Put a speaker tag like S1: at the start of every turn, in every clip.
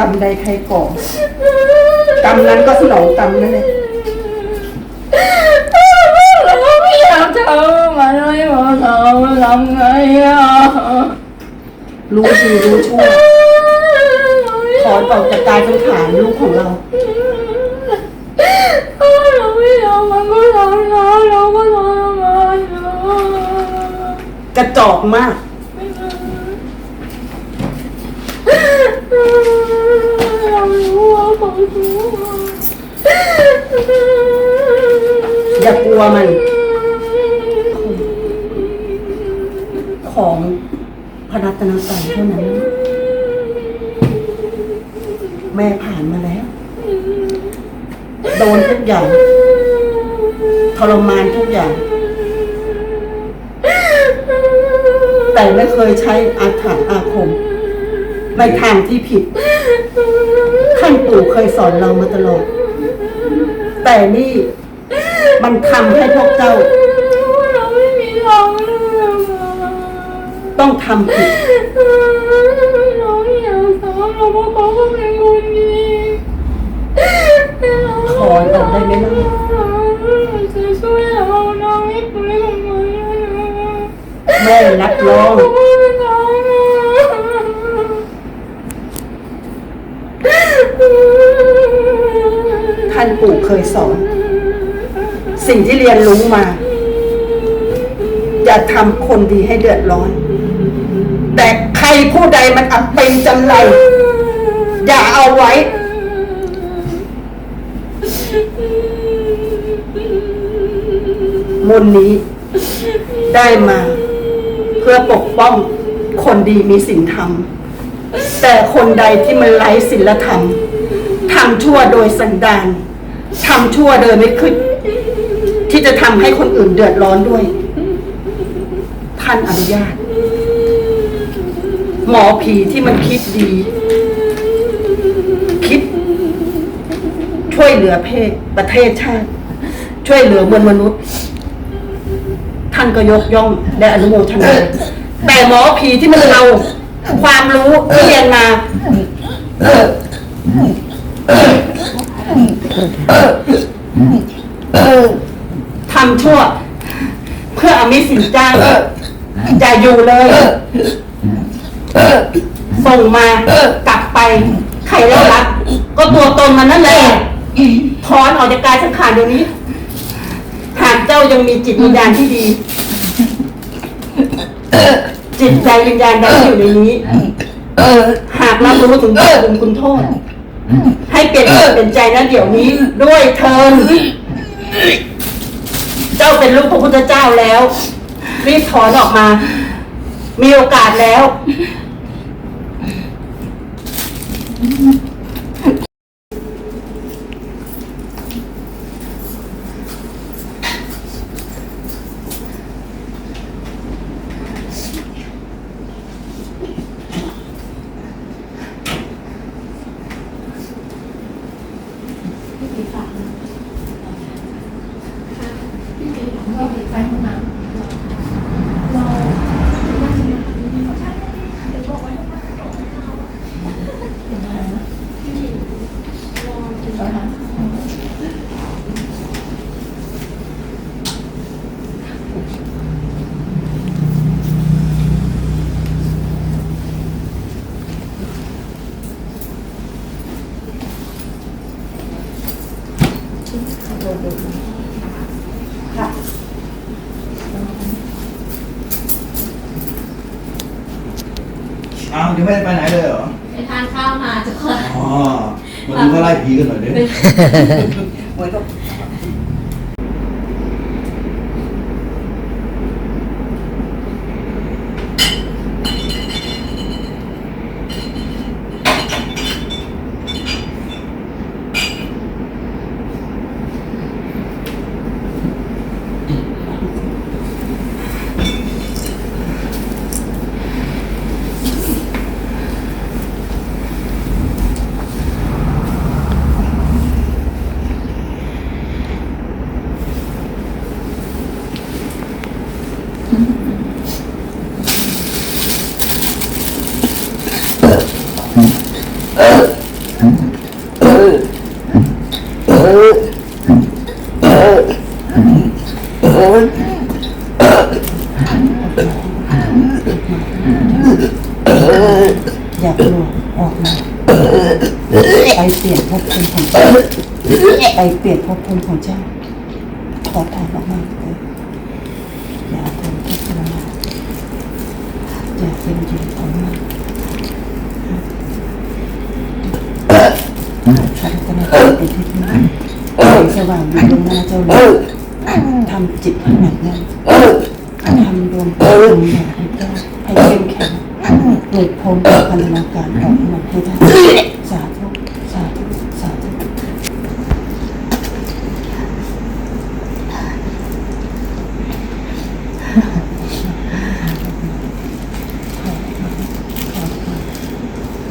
S1: รรมใดใครก่อกรรมนั้นก็สนองกรรมนั่นเอง
S2: เราไม่อยากทำมันไม่พอทำทำไงอะ
S1: รู้ดีรู้ชั่วถอนออกจากกายสังขารลูกของเรา
S2: เราไม่ทำมันก็ทำนะเราก็ทำมันนะ
S1: กระจอกมาก อย่ากลัวมัน ของพระรัตนตรัยเท่านั้น แม่ผ่านมาแล้ว โดนทุกอย่างทรมานทุกอย่าง แต่ไม่เคยใช้อาถรรพ์อาคมในทางที่ผิด เคยสอนเรามาตลอด แต่นี่มันทำให้พวกเจ้า
S2: เราไม่มีทางเลือก
S1: ต้องทำผิด
S2: เราไม่อยากทำเราเพราะเขาก็เป็นคนดี
S1: ขอตอบได้ไหมล่ะ
S2: จะช่วยเราเราไม่คุยกับมันนะ
S1: แม่รับรอง
S2: เขาไม่เป็นไรนะ
S1: ท่านปู่เคยสอน สิ่งที่เรียนรู้มาอย่าทำคนดีให้เดือดร้อน แต่ใครผู้ใดมันอับเป็นจำไร อย่าเอาไว้ มนนี้ได้มาเพื่อปกป้องคนดีมีศีลธรรม แต่คนใดที่มันไร้ศีลธรรม ทำชั่วโดยสันดานทำชั่วโดยไม่คิดที่จะทำให้คนอื่นเดือดร้อนด้วย ท่านอนุญาต หมอผีที่มันคิดดี คิด ช่วยเหลือเพศประเทศชาติ ช่วยเหลือมวลมนุษย์ ท่านก็ยกย่องและอนุโมทนาแต่หมอผีที่มันเราความรู้ที่เรียนมา ทำชั่ว เพื่อเอามิตรสินจ้างอย่าอยู่เลยส่งมากลับไป ใครได้รับก็ตัวตนมันนั่นแหละถอนออกจากกายสังขารเดี๋ยวนี้หากเจ้ายังมีจิตวิญญาณที่ดี จิตใจวิญญาณใดที่อยู่ในนี้หากรับรู้ถึงบุญคุณโทษ ให้เปลี่ยนจิตเป็นใจนะเดี๋ยวนี้ ด้วยเทิน เจ้าเป็นลูกพระพุทธเจ้าแล้ว รีบถอนออกมา มีโอกาสแล้ว
S3: อ้าวยังไม่ได้ไปไหนเลยเหรอ
S2: ไปทานข้าวมาจะค่ะ
S3: อ๋อมาดูเขาไล่ผีกันหน่อยดิ
S1: พ อย่ากลัวออกมาไปเปลี่ยนภพภูมิของเจ้าไปเปลี่ยนภพภูมิของเจ้าขอถอนออกมาเลยอย่าทนทุกข์ทรมานอย่าเป็นยินออกมาฉันก็ไม่เป็นที่พึ่งแสงสว่างอยู่ตรงหน้าเจ้าเลยทำจิตให้หนักแน่นทำดวงตาใหญ่ให้เจ้าให้เข้มแข็ง หลุดพ้นจากพันธนาการออกหมดให้ได้สาธุสาธุสาธุ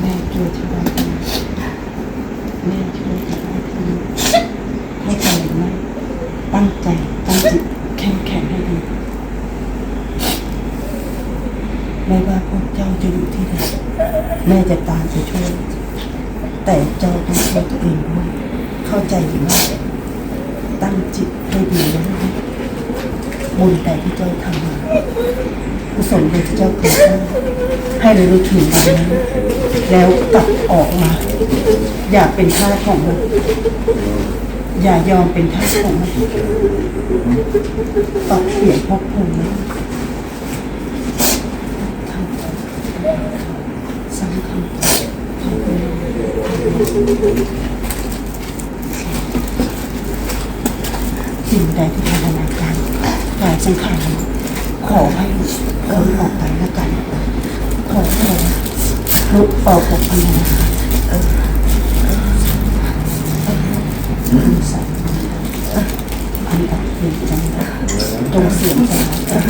S1: แม่ช่วยที่บ้านทีแม่ช่วยที่บ้านทีเข้าใจหรือไม่ตั้งใจตั้งจิตเข้มแข็งให้ดีไม่ว่าพวกเจ้าจะอยู่ที่ไหนแม่จะตามไปช่วย แต่เจ้าต้องทำตัวเองด้วยเข้าใจหรือไม่ตั้งจิตให้ดีแล้วนะบุญแต่ที่เจ้าทำมากุศลใดที่เจ้าเคยสร้างให้เรารู้ถึงวันนั้นแล้วกลับออกมา อย่าเป็นทาสของมันอย่ายอมเป็นทาสของมันปรับเปลี่ยนภพภูมินะสำคัญขอบคุณ สิ่งใดที่พัฒนการกายสังขารขอให้พ้นออกไปแล้วกัน ขอให้ลุกออกจากพันธนาการเออใส่พันตัดเปลี่ยนจังจงเสียงจัง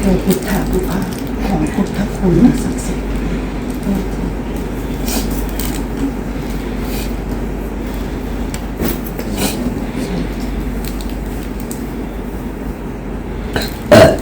S1: โดยพุทธานุภาพของพุทธคุณศักดิ์สิทธิ์ อ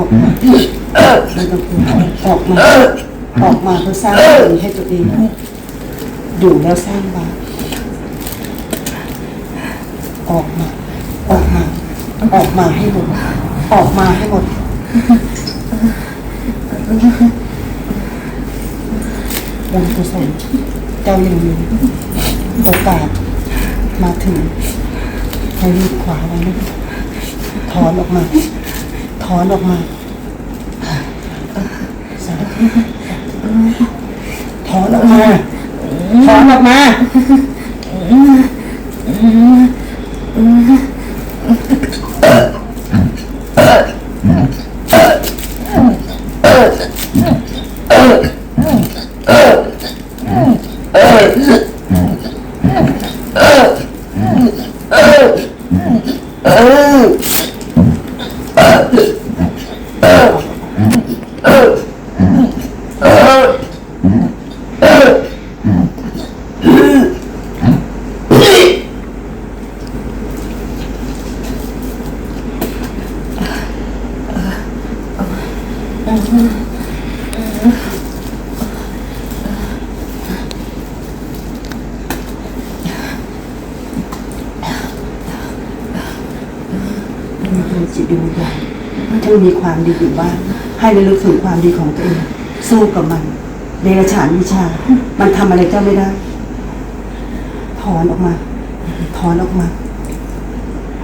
S1: อกมาออกมาออกมาเพื่อสร้างบุญให้ตัวเองอยู่แล้วสร้างบาปออกมาออกมา ออกมาให้หมด ออกมาให้หมด บุญกุศลเจ้ายังมีโอกาสมาถึงให้รีบขวาไว้นะถอนออกมา ถอนออกมาถอนออกมา มีจิตดวงวิญญาณที่มีความดีอยู่บ้าง ให้ระลึกถึงความดีของตัวเอง สู้กับมันเดรัจฉานวิชา มันทำอะไรเจ้าไม่ได้ ถอนออกมา ถอนออกมา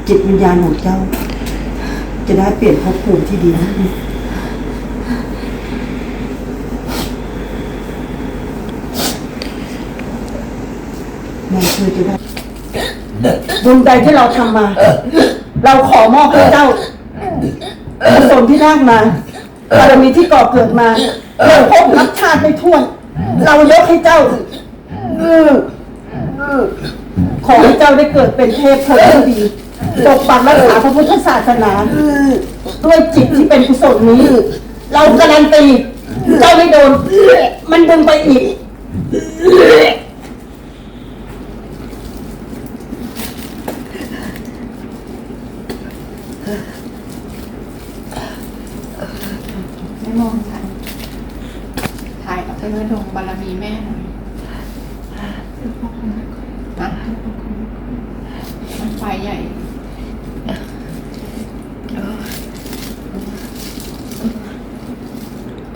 S1: จิตวิญญาณของเจ้า จะได้เปลี่ยนภพภูมิที่ดี แม่ช่วยจะได้บุญใดที่เราทำมา เราขอมอบให้เจ้ากุศลที่ได้มาบารมีที่ก่อเกิดมาเราพบนับชาติไม่ถ้วน เรายกให้เจ้าอืออือขอให้เจ้าได้เกิดเป็นเทพพลที่ดีปกปักรักษาพระพุทธศาสนาด้วยจิตที่เป็นกุศลนี้ เราการันตีเจ้าไม่โดน มันดึงไปอีก ไม่มองค่ะ
S4: จะระดมบารมีแม่หน่อยนะมันไฟใหญ่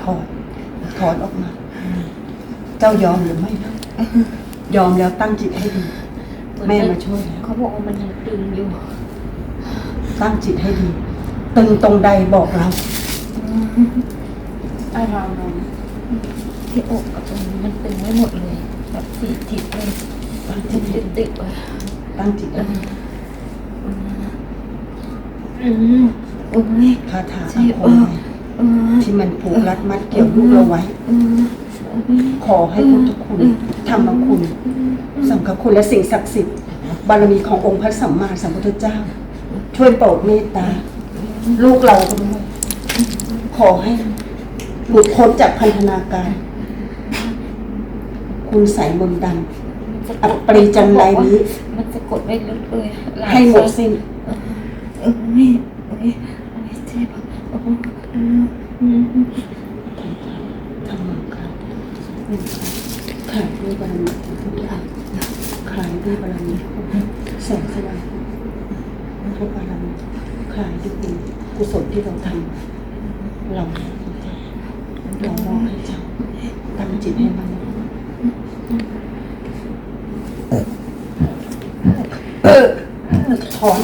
S1: ถอน ถอนออกมา เจ้ายอมหรือไม่นะยอมแล้วตั้งจิตให้ดี แม่มาช่วยแล้ว
S2: เขาบอกว่ามันยังตึงอยู่
S1: ตั้งจิตให้ดี ตึงตรงใดบอกเรา
S4: ไอ้เรานม
S2: ที่อกกับตรงนี้มันตึงไว้หมดเลยแบบสีทิศเลยมันติดติดติดๆเลย
S1: ตั้งจิตให้ดี
S2: อืมโอ้ย
S1: คาถา
S2: เจ็
S1: อา
S2: บ
S1: คมไว้
S2: เออ
S1: ที่มันผูกรัดมัดเกี่ยวลูกเราไว้
S2: เออโอ้ย
S1: ขอให้พุทธคุณธรรมคุณ สังฆคุณและสิ่งศักดิ์สิทธิ์บารมีขององค์พระสัมมาสัมพุทธเจ้า ช่วยโปรดเมตตา ลูกเราด้วยขอให้หลุดพ้นจากพันธนาการ คุณใส่มนต์ด
S2: มันจะำ
S1: อัปปริจันไรนี้
S2: มันจะกดไม่ลึกเลยลาย
S1: ให้หมดสิ้น
S2: เออโอ้ยโอ้ยโอ้ยเจ็บโอ้ยอืมอืม
S1: ทำมังคับขาย ด้วยบารมีของพุทธะขายด้วยบารมีแสงสว่างทุกบารมีขายด้วยบุญกุศลที่เราทำเราเรามอบให้เจ้าตั้งจิตให้มันถอน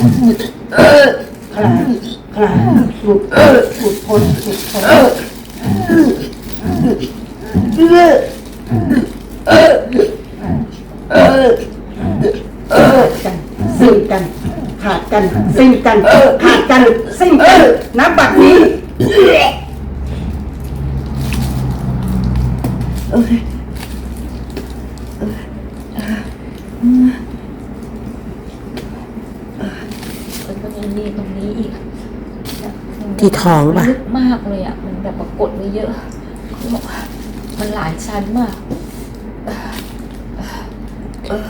S1: คลายคลายหลุดหลุดพ้นหลุดพ้น กันสิ้นกัน ขาดกันสิ้นกันขาดกันสิ้นกันนับบัดนี้
S2: ก็ยังมีตรงนี้อีก
S5: ที่ท้องปะ
S2: ลึกมากเลยอะ มันแบบปรากฏไว้เยอะเขาบอกมันหลายชั้นมาก
S1: ที่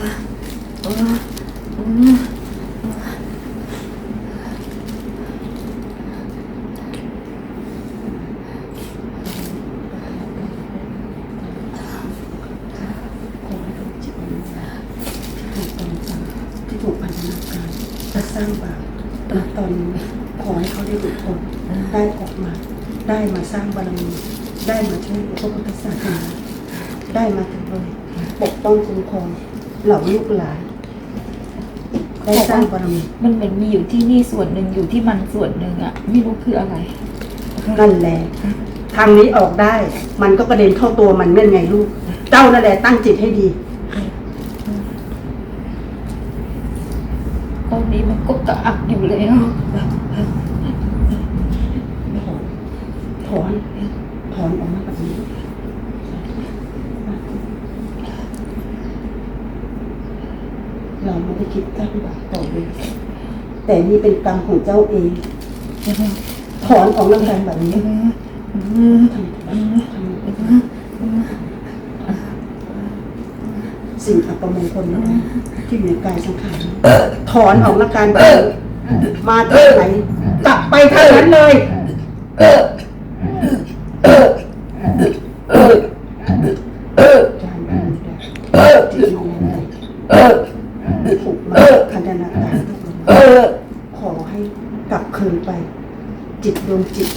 S1: ถูกกำจัดที่ถูกพันธนาการและสร้างบาปณตอนนี้ขอให้เขาได้หลุดพ้นได้ออกมา ได้มาสร้างบารมีได้มาช่วยพระพุทธศาสนาได้มาถึงเลยปกป้องคุ้มครอง เหล่าลูกหลานได้สร้างบารมี
S2: มันเหมือนมีอยู่ที่นี่ส่วนหนึ่งอยู่ที่มันส่วนหนึ่งอะไม่รู้คืออะไร
S1: นั่นแหละทางนี้ออกได้ มันก็กระเด็นเข้าตัวมันนั่นไงลูก เจ้านั่นแหละตั้งจิตให้ดี
S2: ตอนนี้มันก็กระอักอยู่แล้ว
S1: ถอน ถอนออกมาแบบนี้ เรา ไม่ได้คิดสร้างบาปต่อเลยแต่นี่เป็นกรรมของเจ้าเองถอนออกร่างกายแบบนี้สิ่งอัปมงคลนั้นที่อยู่ในกายสังขารถอนออกร่างกายมาทางไหนกลับไปทางนั้นเลย การดูแลที่ดูแลถูกมาพันธนาการขอให้กลับคืนไป จิตดวงจิต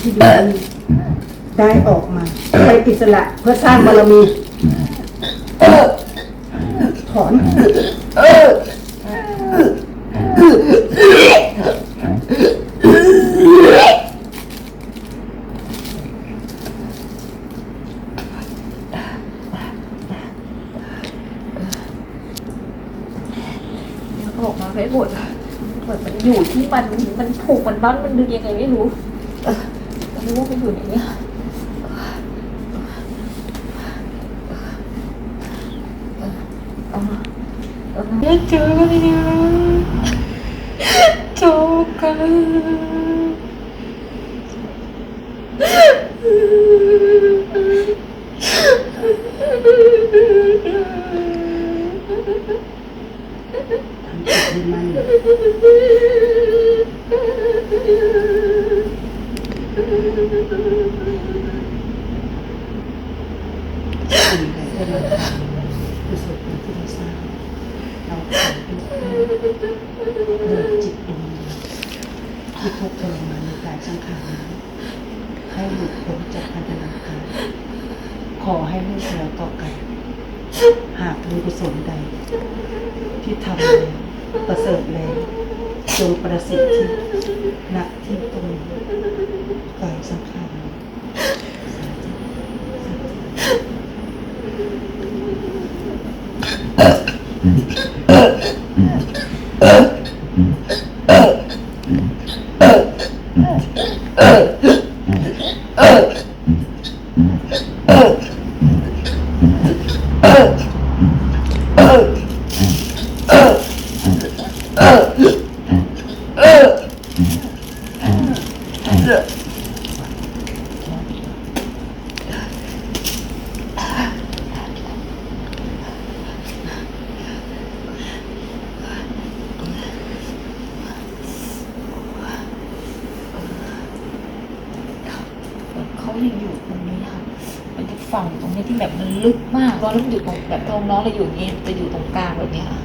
S1: ที่อยู่นี้ได้ออกมาเป็นอิสระเพื่อสร้างบารมีถอน
S2: มันออกมาไม่หมดอะเหมือนมันอยู่ที่มัน มันผูกมันบ้านมันดึงยังไงไม่รู้ไม่รู้ว่ามันอยู่ไหนเนี่ยเออ
S4: เจอกันเนี่ยจบกัน
S1: Thank you. Mm-hmm. ที่แบบมันลึกมากร้
S2: อนแล้วมันอยู่ตรงแบบตรงน้องเราอยู่องนี้จะอยู่ตรงกลางแบบนี้ค่ะ